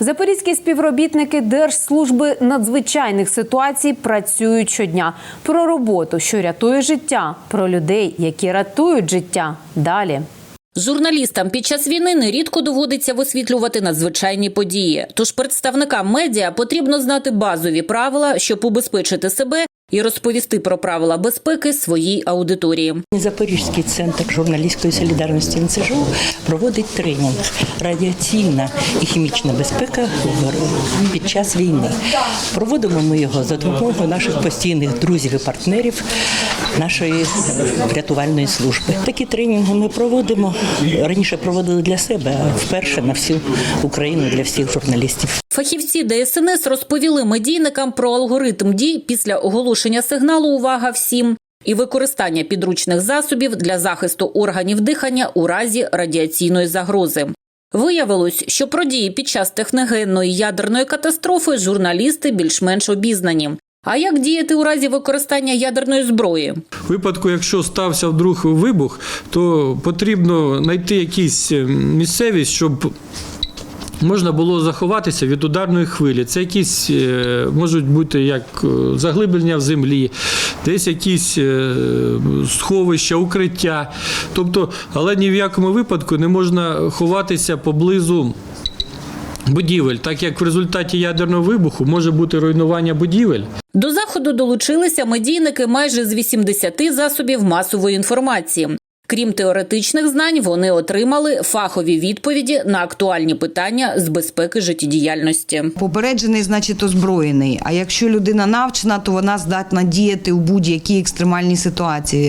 Запорізькі співробітники Держслужби надзвичайних ситуацій працюють щодня про роботу, що рятує життя, про людей, які рятують життя. Далі. Журналістам під час війни нерідко доводиться висвітлювати надзвичайні події. Тож представникам медіа потрібно знати базові правила, щоб убезпечити себе і розповісти про правила безпеки своїй аудиторії. Запорізький центр журналістської солідарності НСЖУ проводить тренінг радіаційна і хімічна безпека під час війни. Проводимо ми його за допомогою наших постійних друзів і партнерів нашої рятувальної служби. Такі тренінги ми проводимо раніше проводили для себе, а вперше на всю Україну для всіх журналістів. Фахівці ДСНС розповіли медійникам про алгоритм дій після оголошення сигналу Увага всім і використання підручних засобів для захисту органів дихання у разі радіаційної загрози. Виявилось, що про дії під час техногенної ядерної катастрофи журналісти більш-менш обізнані. А як діяти у разі використання ядерної зброї? У випадку, якщо стався вдруг вибух, то потрібно знайти якісь е, місцевість, щоб можна було заховатися від ударної хвилі. Це якісь е, можуть бути як е, заглиблення в землі, десь якісь сховища, укриття. Тобто, але ні в якому випадку не можна ховатися поблизу. Будівель, так як в результаті ядерного вибуху може бути руйнування будівель, До заходу долучилися медійники майже з 80 засобів масової інформації. Крім теоретичних знань, вони отримали фахові відповіді на актуальні питання з безпеки життєдіяльності. Попереджений, значить, озброєний. А якщо людина навчена, то вона здатна діяти у будь-якій екстремальній ситуації.